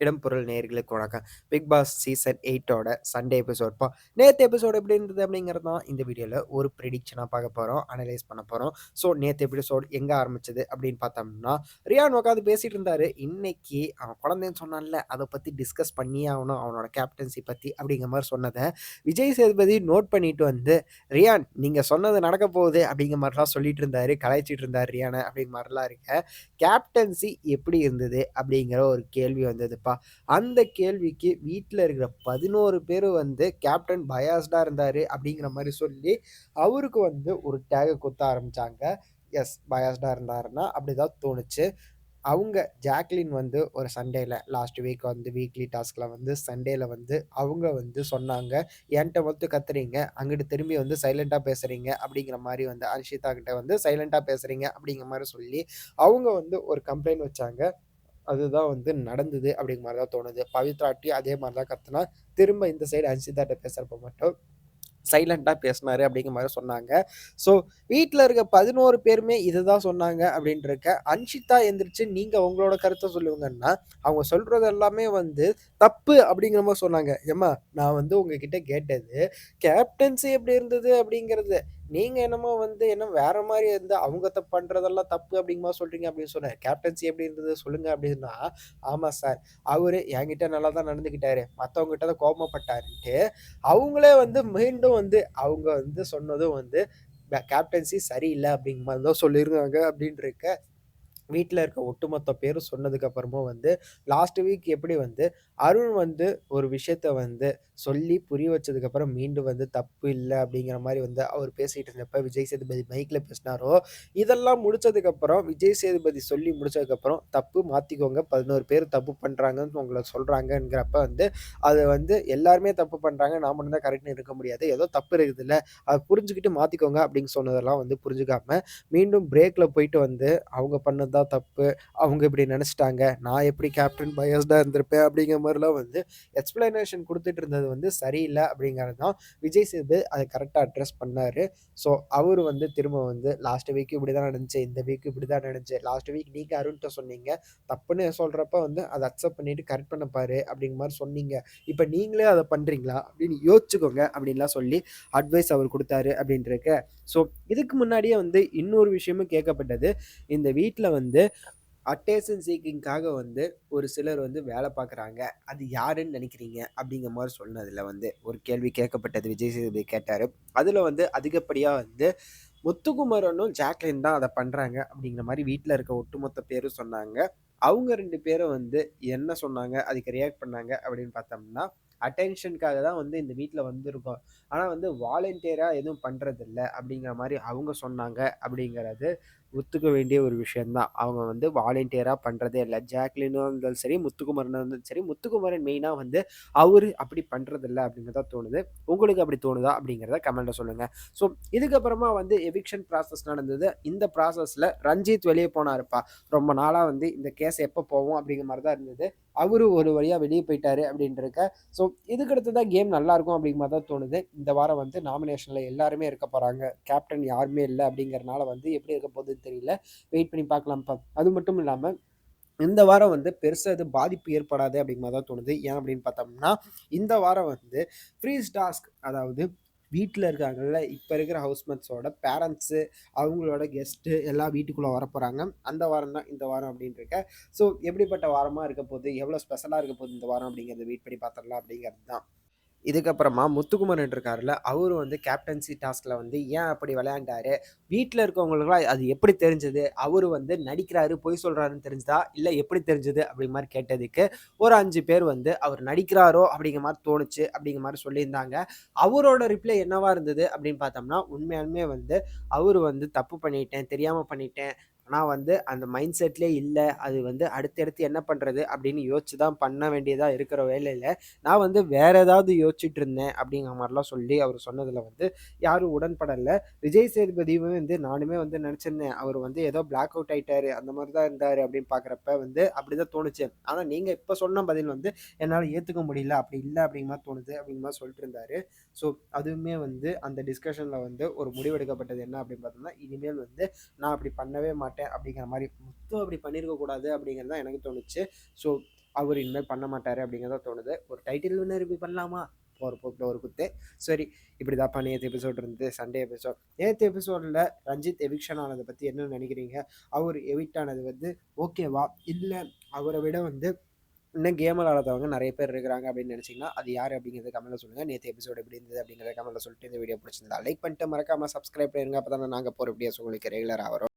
இடம்பொருள் நேர்களுக்கு வணக்கம். பிக் பாஸ் சீசன் எயிட்டோட சண்டே எபிசோட் பா நேற்று எபிசோட் எப்படி இருந்தது அப்படிங்கிறது தான் இந்த வீடியோவில் ஒரு ப்ரிடிக்ஷனாக பார்க்க போகிறோம் அனலைஸ் பண்ண போகிறோம் ஸோ நேற்று எபிசோடு எங்கே ஆரம்பிச்சது அப்படின்னு பார்த்தோம்னா ரியான் உட்காந்து பேசிகிட்டு இருந்தாரு. இன்னைக்கு அவன் குழந்தைன்னு சொன்னான்ல அதை பற்றி டிஸ்கஸ் பண்ணியே ஆகணும் அவனோட கேப்டன்சி பற்றி அப்படிங்கிற மாதிரி சொன்னதை விஜய் சேதுபதி நோட் பண்ணிட்டு வந்து ரியான் நீங்கள் சொன்னது நடக்க போகுது அப்படிங்கிற மாதிரிலாம் சொல்லிட்டு இருந்தாரு கலாய்ச்சிட்டு இருந்தார் ரியானை அப்படிங்கிற மாதிரிலாம் இருக்க கேப்டன்சி எப்படி இருந்தது? அப்படிங்கிற ஒரு கேள்வி வந்ததுப்பா அந்த கேள்விக்கு வீட்டில் இருக்கிற பதினோரு பேர் வந்து கேப்டன் பயாஸ்டாக இருந்தார் அப்படிங்கிற மாதிரி சொல்லி அவருக்கு வந்து ஒரு டேகை குத்த ஆரம்பித்தாங்க எஸ் பயாஸ்டாக இருந்தாருன்னா அப்படி தான் தோணுச்சு. அவங்க ஜாக்லின் வந்து ஒரு சண்டேல லாஸ்ட் வீக் வந்து வீக்லி டாஸ்கில் வந்து சண்டேல வந்து அவங்க வந்து சொன்னாங்க என்கிட்ட வந்து கத்துறீங்க அங்கிட்டு திரும்பி வந்து சைலண்ட்டாக பேசுகிறீங்க அப்படிங்கிற மாதிரி வந்து அர்ஷிதா கிட்ட வந்து சைலண்ட்டாக பேசுகிறீங்க அப்படிங்கிற மாதிரி சொல்லி அவங்க வந்து ஒரு கம்ப்ளைண்ட் வச்சாங்க. அதுதான் வந்து நடந்தது அப்படிங்கிற மாதிரி தான் தோணுது பவித்ராட்டி அதே மாதிரி தான் கத்துனா திரும்ப இந்த சைடு அன்சிதாட்ட பேசுகிறப்ப மட்டும் சைலண்ட்டாக பேசினாரு அப்படிங்கிற மாதிரி சொன்னாங்க. ஸோ வீட்டில் இருக்க பதினோரு பேருமே இதை தான் சொன்னாங்க அப்படின்ட்டு இருக்க அன்ஷிதா எந்திரிச்சு நீங்கள் உங்களோட கருத்தை சொல்லுவீங்கன்னா அவங்க சொல்கிறது எல்லாமே வந்து தப்பு அப்படிங்கிற மாதிரி சொன்னாங்க. ஏம்மா நான் வந்து உங்ககிட்ட கேட்டது கேப்டன்சி எப்படி இருந்தது அப்படிங்கிறது நீங்க என்னமோ வந்து என்ன வேற மாதிரி இருந்து அவங்க தப்பு பண்றதெல்லாம் தப்பு அப்படிங்கமா சொல்றீங்க அப்படின்னு சொன்னேன் கேப்டன்சி எப்படி இருந்தது சொல்லுங்க அப்படின்னா ஆமா சார். அவரு என்கிட்ட நல்லா தான் நடந்துகிட்டாரு மற்றவங்க கிட்ட தான் கோபப்பட்டாருன்ட்டு அவங்களே வந்து மீண்டும் வந்து அவங்க வந்து சொன்னதும் வந்து கேப்டன்சி சரியில்லை அப்படிங்கிற மாதிரி தான் சொல்லியிருக்காங்க அப்படின்னு இருக்க வீட்டில் இருக்க ஒட்டுமொத்த பேரும் சொன்னதுக்கப்புறமும் வந்து லாஸ்ட் வீக் எப்படி வந்து அருண் வந்து ஒரு விஷயத்த வந்து சொல்லி புரிய வச்சதுக்கப்புறம் மீண்டும் வந்து தப்பு இல்லை அப்படிங்கிற மாதிரி வந்து அவர் பேசிகிட்டு இருந்தப்ப விஜய் சேதுபதி மைக்கில் பேசினாரோ இதெல்லாம் முடிச்சதுக்கப்புறம் விஜய் சேதுபதி சொல்லி முடிச்சதுக்கப்புறம் தப்பு மாற்றிக்கோங்க பதினோரு பேர் தப்பு பண்ணுறாங்கன்னு உங்களை சொல்கிறாங்கங்கிறப்ப வந்து அது வந்து எல்லாருமே தப்பு பண்ணுறாங்க நான் மட்டும் தான் கரெக்ட்னு இருக்க முடியாது ஏதோ தப்பு இருக்குதுல்ல அதை புரிஞ்சுக்கிட்டு மாற்றிக்கோங்க அப்படின்னு சொன்னதெல்லாம் வந்து புரிஞ்சுக்காம மீண்டும் பிரேக்கில் போயிட்டு வந்து அவங்க பண்ணது தான் தப்பு. அவங்க இப்படி நினச்சிட்டாங்க. நான் எப்படி கேப்டன் பயஸ்டாக இருந்திருப்பேன் அப்படிங்கிற மாதிரிலாம் வந்து எக்ஸ்பிளனேஷன் கொடுத்துட்டு இருந்தது வந்து சரியில்லை அப்படிங்கிறது தான் விஜய் சேது அதை கரெக்டாக அட்ரஸ் பண்ணார். ஸோ அவர் வந்து திரும்ப வந்து லாஸ்ட் வீக் இப்படி தான் நடந்துச்சு இந்த வீக் இப்படி தான் நடந்துச்சு. லாஸ்ட் வீக் நீங்கள் அருண்கிட்ட சொன்னீங்க. தப்புன்னு சொல்கிறப்ப வந்து அதை அக்செப்ட் பண்ணிட்டு கரெக்ட் பண்ண பாரு அப்படிங்கிற மாதிரி சொன்னீங்க. இப்போ நீங்களே அதை பண்ணுறீங்களா அப்படின்னு யோசிச்சுக்கோங்க அப்படின்லாம் சொல்லி அட்வைஸ் அவர் கொடுத்தாரு அப்படின்ட்டு ஸோ இதுக்கு முன்னாடியே வந்து இன்னொரு விஷயமும் கேட்கப்பட்டது. இந்த வீட்டில் வந்து வந்து அட்டேஷன் சீக்கிங்காக வந்து ஒரு சிலர் வந்து வேலை பார்க்குறாங்க. அது யாருன்னு நினைக்கிறீங்க? அப்படிங்கிற மாதிரி சொன்னதில் வந்து ஒரு கேள்வி கேட்கப்பட்டது. விஜய் சேதுபதி கேட்டார். அதில் வந்து அதிகப்படியாக வந்து முத்துக்குமரனும் ஜாக்லின் தான் அதை பண்ணுறாங்க அப்படிங்கிற மாதிரி வீட்டில் இருக்க ஒட்டுமொத்த பேரும் சொன்னாங்க. அவங்க ரெண்டு பேரும் வந்து என்ன சொன்னாங்க? அதுக்கு ரியாக்ட் பண்ணாங்க அப்படின்னு பார்த்தோம்னா அட்டென்ஷனுக்காக தான் வந்து இந்த வீட்டில் வந்திருக்கோம். ஆனால் வந்து வாலண்டியராக எதுவும் பண்ணுறதில்ல அப்படிங்கிற மாதிரி அவங்க சொன்னாங்க அப்படிங்கிறது ஒத்துக்க வேண்டிய ஒரு விஷயந்தான். அவங்க வந்து வாலண்டியராக பண்ணுறதே இல்லை. ஜாக்லினும் இருந்தாலும் சரி முத்துக்குமரனாக இருந்தாலும் சரி முத்துக்குமரன் மெயினாக வந்து அவர் அப்படி பண்ணுறதில்ல அப்படிங்கிறதா தோணுது. உங்களுக்கு அப்படி தோணுதா அப்படிங்கிறத கமெண்ட்டில் சொல்லுங்கள் ஸோ இதுக்கப்புறமா வந்து எவிக்ஷன் ப்ராசஸ் நடந்தது. இந்த ப்ராசஸில் ரஞ்சித் வெளியே போனாருப்பா. ரொம்ப நாளாக வந்து இந்த கேஸ் எப்போ போவோம் அப்படிங்கிற மாதிரி தான் இருந்தது. அவரு ஒரு வழியாக வெளியே போயிட்டாரு அப்படின்றக்க ஸோ இதுக்கடுத்து தான் கேம் நல்லாயிருக்கும் அப்படிங்கிற மாதிரி தான் தோணுது. இந்த வாரம் வந்து நாமினேஷனில் எல்லாருமே இருக்க போகிறாங்க கேப்டன் யாருமே இல்லை அப்படிங்கிறனால வந்து எப்படி இருக்க போகுது தெரியல. வெயிட் பண்ணி பார்க்கலாம்ப்பா அது மட்டும் இல்லாமல் இந்த வாரம் வந்து பெருசாக எதுவும் பாதிப்பு ஏற்படாது அப்படிங்கிற தான் தோணுது. ஏன் அப்படின்னு பார்த்தோம்னா இந்த வாரம் வந்து ஃப்ரீஸ் டாஸ்க் அதாவது வீட்டில் இருக்காங்கல்ல இப்போ இருக்கிற ஹவுஸ்மேட்ஸோட பேரண்ட்ஸு அவங்களோட கெஸ்ட்டு எல்லாம் வீட்டுக்குள்ளே வரப்போகிறாங்க அந்த வாரம் தான் இந்த வாரம் அப்படின்ட்டு ஸோ எப்படிப்பட்ட வாரமாக இருக்க போகுது? எவ்வளோ ஸ்பெஷலாக இருக்க போகுது இந்த வாரம் அப்படிங்கிறத வெயிட் பண்ணி பார்த்துடலாம் அப்படிங்கிறது தான். இதுக்கப்புறமா முத்துக்குமரன் இருக்காருல்ல அவர் வந்து கேப்டன்சி டாஸ்கில் வந்து ஏன் அப்படி விளையாண்டாரு? வீட்டில் இருக்கவங்களுக்குலாம் அது எப்படி தெரிஞ்சது? அவர் வந்து நடிக்கிறாரு பொய் சொல்கிறாருன்னு தெரிஞ்சதா? இல்லை எப்படி தெரிஞ்சது? அப்படிங்க மாதிரி கேட்டதுக்கு ஒரு அஞ்சு பேர் வந்து அவர் நடிக்கிறாரோ அப்படிங்கிற மாதிரி தோணுச்சு அப்படிங்கிற மாதிரி சொல்லியிருந்தாங்க. அவரோட ரிப்ளை என்னவா இருந்தது அப்படின்னு பார்த்தோம்னா உண்மையாலுமே வந்து அவர் வந்து தப்பு பண்ணிட்டேன் தெரியாமல் பண்ணிட்டேன் ஆனால் வந்து அந்த மைண்ட் செட்லேயே இல்லை அது வந்து அடுத்தடுத்து என்ன பண்ணுறது அப்படின்னு யோசிச்சு தான் பண்ண வேண்டியதாக இருக்கிற வேலையில் நான் வந்து வேறு ஏதாவது யோசிச்சுட்டு இருந்தேன் அப்படிங்கிற மாதிரிலாம் சொல்லி அவர் சொன்னதில் வந்து யாரும் உடன்படலை. விஜய் சேதுபதியுமே வந்து நானுமே வந்து நினச்சிருந்தேன். அவர் வந்து ஏதோ பிளாக் அவுட் ஆகிட்டாரு அந்த மாதிரி தான் இருந்தார் அப்படின்னு பார்க்குறப்ப வந்து அப்படி தான் தோணுச்சு. ஆனால் நீங்கள் இப்போ சொன்ன பதில் வந்து என்னால் ஏற்றுக்க முடியல அப்படி இல்லை அப்படிங்கிற மாதிரி தோணுது அப்படிங்கிற மாதிரி சொல்லிட்டு இருந்தாரு. ஸோ அதுவுமே வந்து அந்த டிஸ்கஷனில் வந்து ஒரு முடிவெடுக்கப்பட்டது என்ன அப்படின்னு பார்த்தோம்னா இனிமேல் வந்து நான் அப்படி பண்ணவே மாட்டேன். அப்படிங்கிற மாதிரி முத்து அப்படி பண்ணியிருக்கக்கூடாது அப்படிங்கிறது தான் எனக்கு தோணுச்சு. ஸோ அவர் இனிமேல் பண்ண மாட்டார் அப்படிங்கிறத தோணுது. ஒரு டைட்டில் வின்னர் இப்படி பண்ணலாமா? போகிற போக்கில் ஒரு குத்து. சரி இப்படி தான்ப்பா நேற்று எபிசோட் இருந்தது. சண்டே எபிசோட் நேற்று எபிசோடில் ரஞ்சித் எவிக்ஷன் ஆனதை பற்றி என்ன நினைக்கிறீங்க? அவர் எவிக்ட் ஆனது வந்து ஓகேவா இல்லை அவரை விட வந்து இன்னும் கேம் விளாடாதவங்க நிறைய பேர் இருக்கிறாங்க அப்படின்னு நினச்சிங்கன்னா அது யார் அப்படிங்கிறத கமெண்ட்டில் சொல்லுங்கள் நேற்று எபிசோடு எப்படி இருந்தது அப்படிங்கிறத கமெண்ட்டில் சொல்லிட்டு இந்த வீடியோ பிடிச்சிருந்தா லைக் பண்ணிட்டு மறக்காமல் சப்ஸ்கிரைப் பண்ணிருங்க. அப்போ தான் நாங்கள் போகிற வீடியோஸ் உங்களுக்கு ரெகுலராக வரும்.